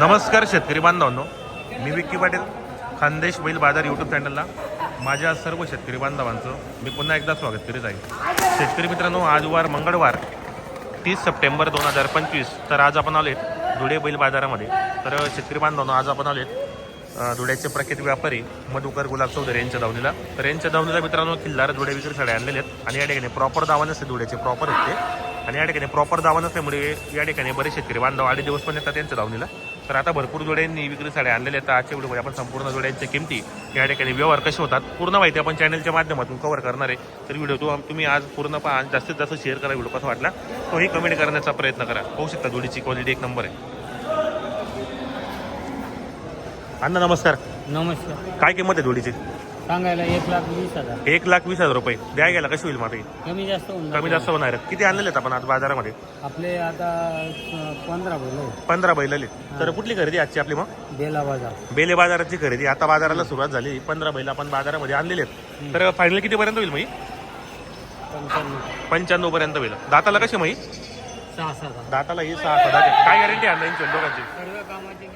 नमस्कार शेतकरी बांधवांनो. मी विक्की पाटील खानदेश बैल बाजार यूट्यूब चॅनलला माझ्या सर्व शेतकरी बांधवांचं मी पुन्हा एकदा स्वागत करीत आहे. शेतकरी मित्रांनो आज वार मंगळवार तीस सप्टेंबर दोन हजार पंचवीस. तर आज आपण आलोत धुळे बैल बाजारामध्ये. तर शेतकरी बांधवांनो आज आपण आलोत अ, धुळ्याचे प्रख्यात व्यापारी मधुकर गुलाब चौधरी यांच्या धावणीला. तर यांच्या धावणीला मित्रांनो किल्लार धुळे विक्री साड्या आणलेले आहेत आणि या ठिकाणी प्रॉपर दावानच नसते धुळ्याचे प्रॉपर आहेत ते आणि या ठिकाणी प्रॉपर दावा नसल्यामुळे या ठिकाणी बरेच शेतकरी बांधव आडे दिवस पण येतात त्यांच्या धावणीला. तर आता भरपूर जोड्यांनी विक्री साड्या आणलेल्या आहेत. आजच्या व्हिडिओमध्ये आपण संपूर्ण जोड्यांच्या किमती या ठिकाणी व्यवहार कसे होतात पूर्ण माहिती आपण चॅनलच्या माध्यमातून कव्हर करणार आहे. तर व्हिडिओ तो तुम्ही आज पूर्ण पहा आणि जास्तीत जास्त शेअर करा व्हिडिओ कसा वाटला तोही कमेंट करण्याचा प्रयत्न करा. होऊ शकता जोडीची क्वालिटी एक नंबर आहे. अण्णा नमस्कार. नमस्कार. काय किंमत आहे जोडीची? सांगायला एक लाख वीस हजार. एक लाख वीस हजार रुपये. द्या गेला कशी होईल माझी कमी जास्त होऊन कमी जास्त होणार आहेत. किती आणलेले आहेत आपण आज बाजारामध्ये? आपले आता पंधरा बोल पंधरा बैलले तर कुठली खरेदी आजची आपली मग? बेला बाजार. बेले बाजाराची खरेदी. आता बाजाराला सुरुवात झाली. पंधरा बैल आपण बाजारामध्ये आणलेले आहेत. तर फायनल किती पर्यंत होईल मग पंच्याण्णव. पंच्याण्णव पर्यंत होईल. दाताला कशी मग सहा सहा हजार. दाताला ही सहा सहा दात काय गॅरंटी यांची दोघांची? सर्व कामाची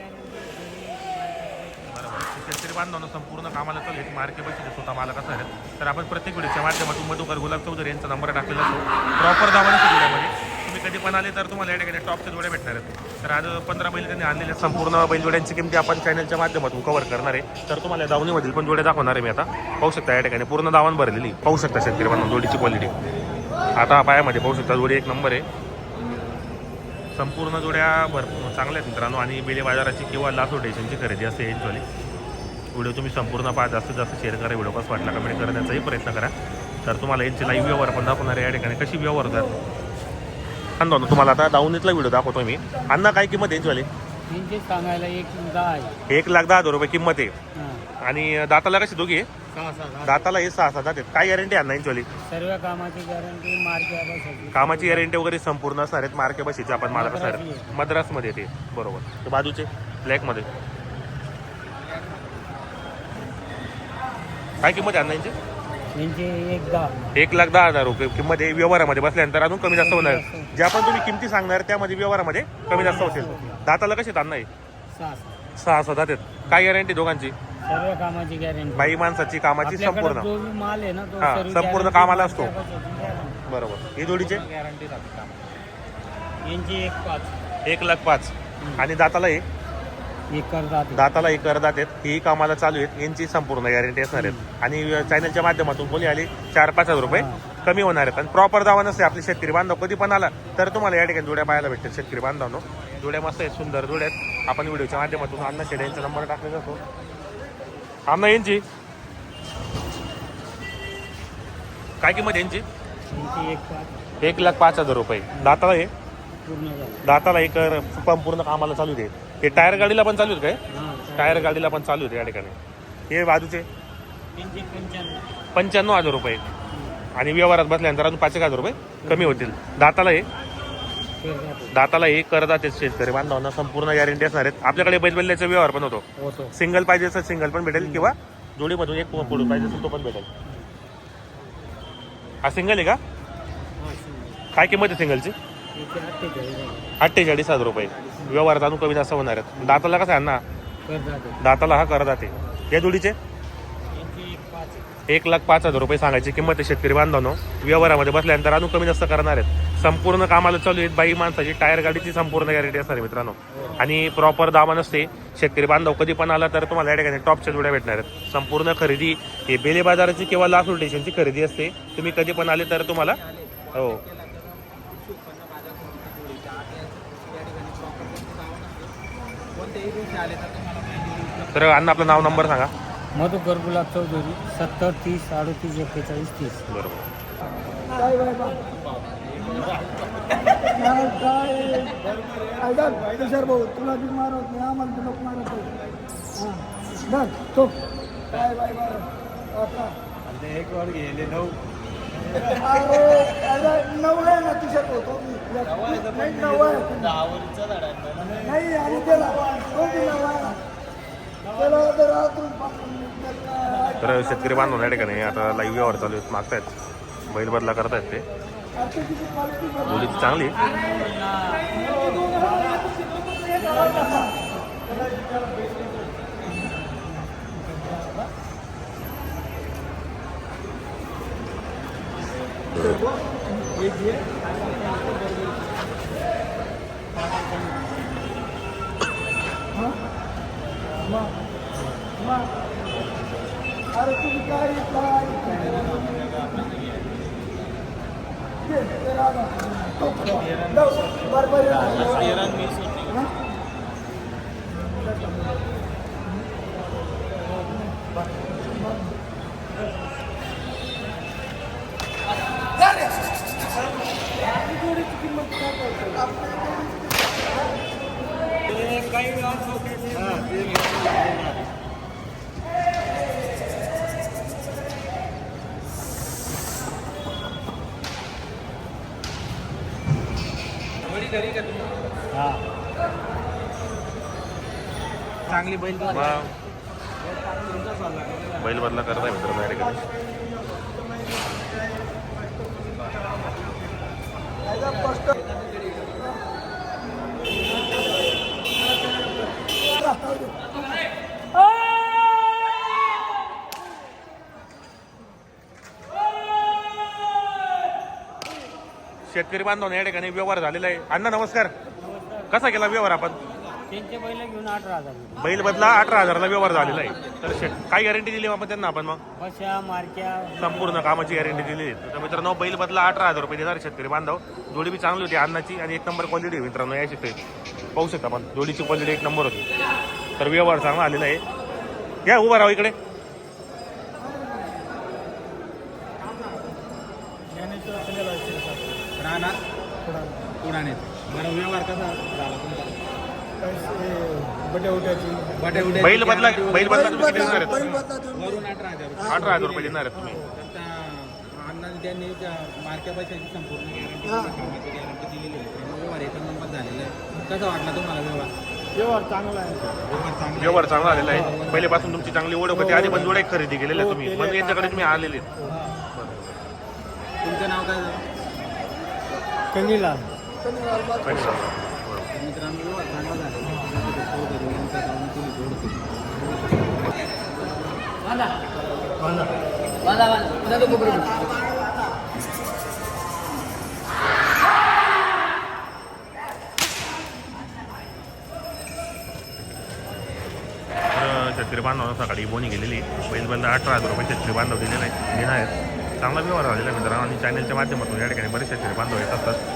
शेतकरी बांधवांना संपूर्ण कामाला चालू मार्के पैसे स्वतः मालक कसं आहे. तर आपण प्रत्येक व्हिडिओच्या माध्यमातून मधुकर गुलाब चौधरी यांचा नंबर टाकलेला असतो. प्रॉपर दावाने व्हिडिओमध्ये तुम्ही कधी पण आले तर तुम्हाला या ठिकाणी टॉपच्या जोड्या भेटणार आहेत. तर आज पंधरा बैल त्यांनी आणलेल्या संपूर्ण बैलजोड्यांची किमती आपण चॅनलच्या माध्यमातून कव्हर करणार आहे. तर तुम्हाला दावणीमधील पण जोड्या दाखवणार आहे मी आता. पाहू शकता या ठिकाणी पूर्ण दावण भरलेली. पाहू शकता शेतकरी बांधव जोडीची क्वालिटी आता पायामध्ये पाहू शकता जोडी एक नंबर आहे. संपूर्ण जोड्या भरपूर चांगल्या आहेत मित्रांनो. आणि बेले बाजाराची किंवा लासोटेशनची खरेदी असते यांचवाली व्हिडिओ तुम्ही संपूर्ण पहा जास्तीत जास्त शेअर करा व्हिडिओ कसा वाटला कमेंट करण्याचाही प्रयत्न करा. तर तुम्हाला यांचे लाईव्ह व्यवहार पण दाखवणार आहे या ठिकाणी कशी व्यवहार होतात. आणतो तुम्हाला आता दावणीतला व्हिडिओ दाखवतो मी. अण्णा काय किंमत यांचे सांगायला एक दहा आहे. एक लाख दहा हजार रुपये किंमत आहे. आणि दाताला कशी दोघी आहे? सहा सहा दाताला हे सहा सात आहेत. काय गॅरंटी आहे यांचीवाली सर्व कामाची गॅरंटी मार्के कामाची गॅरंटी वगैरे संपूर्ण असणार आहेत. मार्के बशीचे आपण मला कसं आहे मद्रासमध्ये. ते. बरोबर. बाजूचे ब्लॅकमध्ये काय किंमत आहे यांची एक दहा. एक लाख दहा हजार रुपये किंमत आहे. व्यवहारामध्ये बसल्यानंतर अजून कमी जास्त होणार. ज्या पण तुम्ही किमती सांगणार त्यामध्ये व्यवहारामध्ये कमी जास्त होतील. दाताला कसे अण्णा आहे सहा सहा. सहा सहा आहेत. काय गॅरंटी दोघांची? सर्व कामाची गॅरंटी बाई माणसाची कामाची संपूर्ण. जो बी माल आहे ना तो हा, सर्व संपूर्ण guarantee कामाला असतो. guarantee. बरोबर. ही जोडीचे? गॅरंटी यांची एक पाच. एक लाख पाच. आणि दाताला एक दाताला एक करदात आहेत ही कामाला चालू आहेत. यांची संपूर्ण गॅरंटी असणार आहेत. आणि चॅनलच्या माध्यमातून कोणी आली चार पाच हजार रुपये कमी होणार आहेत. आणि प्रॉपर दावा नसते आपले शेतकरी बांधव कधी पण आला तर तुम्हाला या ठिकाणी जोड्या पाहायला भेटतात शेतकरी बांधवांनो. जोड्या मस्त आहेत सुंदर जोड्या आहेत. आपण व्हिडिओच्या माध्यमातून अण्णा शेड यांचा नंबर टाकलेला असतो अण्णा यांची? काय किंमत यांची? एक लाख. पाच हजार रुपये. दाताला हे? पूर्ण दाताला एक संपूर्ण कामाला चालू दे. हे टायर गाडीला पण चालू आहेत काय? टायर गाडीला पण चालू आहे या ठिकाणी. हे बाजूचे? पंच्याण्णव हजार रुपये. आणि व्यवहारात बसल्यानंतर अजून पाच एक हजार रुपये कमी होतील. दाताला हे? दाताला हे करतात शेतकरी बांधवांना. संपूर्ण गॅरंटी असणार आहेत. आपल्याकडे बैलबल्ल्याचा व्यवहार पण होतो. सिंगल पाहिजे असेल सिंगल पण भेटेल किंवा जोडीमधून एक पडून पाहिजे असेल तो पण भेटेल. हा सिंगल आहे का? काय किंमत आहे सिंगलची अठ्ठेचाळीस हजार रुपये. व्यवहार जाणू कमी जास्त होणार आहेत. दाताला कसं आहे ना दाताला हा करदाते या जोडीचे? एक लाख पाच हजार रुपये सांगायची किंमत आहे शेतकरी बांधवांनो. व्यवहारामध्ये बसल्यानंतर अजून कमी जास्त करणार आहेत. संपूर्ण कामाला चालू आहेत. बाई माणसाची टायर गाडीची संपूर्ण गॅरंटी असणार आहे मित्रांनो. आणि प्रॉपर दामा नसते. शेतकरी बांधव कधी पण आला तर तुम्हाला या ठिकाणी टॉपच्या जोड्या भेटणार आहेत. संपूर्ण खरेदी हे बेले बाजाराची किंवा लासूर रोटेशनची खरेदी असते. तुम्ही कधी पण आले तर तुम्हाला हो. तर अण्णा आपलं नाव नंबर सांगा. मधुकर गुलाब चौधरी सत्तर तीस अडतीस एक्केचाळीस तीस. बरोबर. भाऊ तुला बी मारत नाही आम्हाला बी नको मारत हां तो काय बाय बाय आता एक वर गेले नऊ नऊ आहे ना तुषार भाऊ तो नाही आहे नाही आणि त्याला तर शेतकरी बांधव या ठिकाणी आता लाईव्ह व्यवहार चालू आहेत मागतायत. बैल बदला करतायत ते. बोली चांगली आहे. अरे तुम्ही काय काय ते, ते राहा. तो, जाऊ, बरोबर चांगली बैल बैल बदला करताय मित्र डायरेक्ट शेतकरी बांधव या ठिकाणी व्यवहार झालेला आहे. अण्णा नमस्कार. कसा केला व्यवहार आपण? त्यांचे बैल घेऊन अठरा हजार बैल बदला अठरा हजाराला व्यवहार झालेला आहे. तर शेत काय गॅरंटी दिली आपण त्यांना आपण मग? बशा मारक्या. संपूर्ण कामाची गॅरंटी दिली. तर मित्रांनो बैल बदला अठरा हजार रुपये देणार शेतकरी बांधव. जोडी बी चांगली होती अन्नाची आणि एक नंबर क्वालिटी आहे मित्रांनो या शेतकरी. पाहू शकता आपण जोडीची क्वालिटी एक नंबर होती. तर व्यवहार चांगला आलेला आहे. या उभा राहा इकडे. बरं व्यवहार कसा झाला तुमचा? बैल बदला बैल बदला तुम्ही किती देणार आहेत. वरून अठरा हजार रुपये. अठरा हजार रुपये देणार आहेत तुम्ही. अण्णाने त्यांनी पैशाची संपूर्ण गॅरंटी हा. कामाची गॅरंटी दिलेली आहे त्यामुळे व्यवहार एक नंबर झालेला आहे. कसा वाटला तुम्हाला व्यवहार? व्यवहार चांगला आहे. व्यवहार चांगला आलेला आहे. पहिल्यापासून तुमची चांगली ओळख होती. आधी पण जोड्या खरेदी केलेल्या आहे तुम्ही पण यांच्याकडे तुम्ही आलेले आहेत. तुमचं नाव काय झालं? कमीला मित्रांनो सकाळी बोनी गेलेली. बैल बंद अठरा हजार रुपये छत्री बांधव दिलेला आहे देणार आहेत. चांगला व्यवहार झालेला मित्रांनो. आणि चॅनलच्या माध्यमातून या ठिकाणी बरेच शेतकरी बांधव येत असतात.